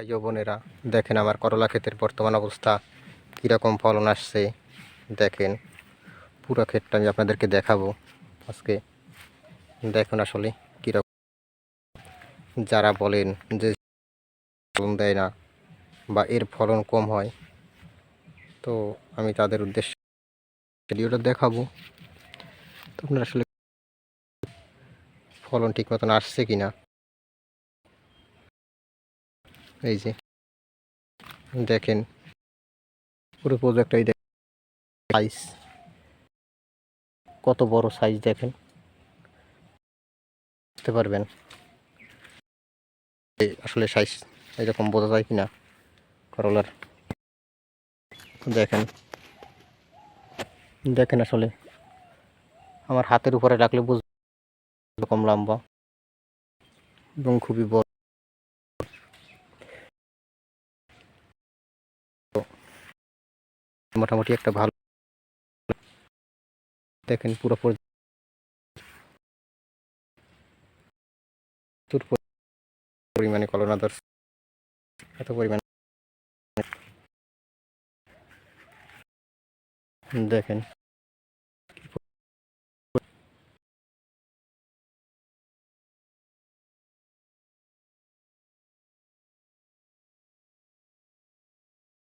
ভাই ও বোনেরা, দেখেন আমার করলা ক্ষেতের বর্তমান অবস্থা, কীরকম ফলন আসছে, দেখেন। পুরো ক্ষেতটা আমি আপনাদেরকে দেখাবো আজকে। দেখুন আসলে কীরকম। যারা বলেন যে ফলন দেয় না বা এর ফলন কম হয়, তো আমি তাদের উদ্দেশ্যে ভিডিওটা দেখাবো। তো আপনারা আসলে ফলন ঠিক মতন আসছে কি না এই যে, দেখেন, পুরো প্রজেক্টটাই দেখেন সাইজ কত বড় সাইজ দেখেন, বুঝতে পারবেন? আসলে সাইজ এরকম বোঝা যায় কি না করলার দেখেন দেখেন আসলে, আমার হাতের উপরে রাখলে বুঝ এরকম লম্বা এবং খুবই বড়। মোটামুটি একটা ভালো দেখেন পুরো পরি- প্রচুর পরিমাণে কলনা ধরছে এত পরিমাণে দেখেন।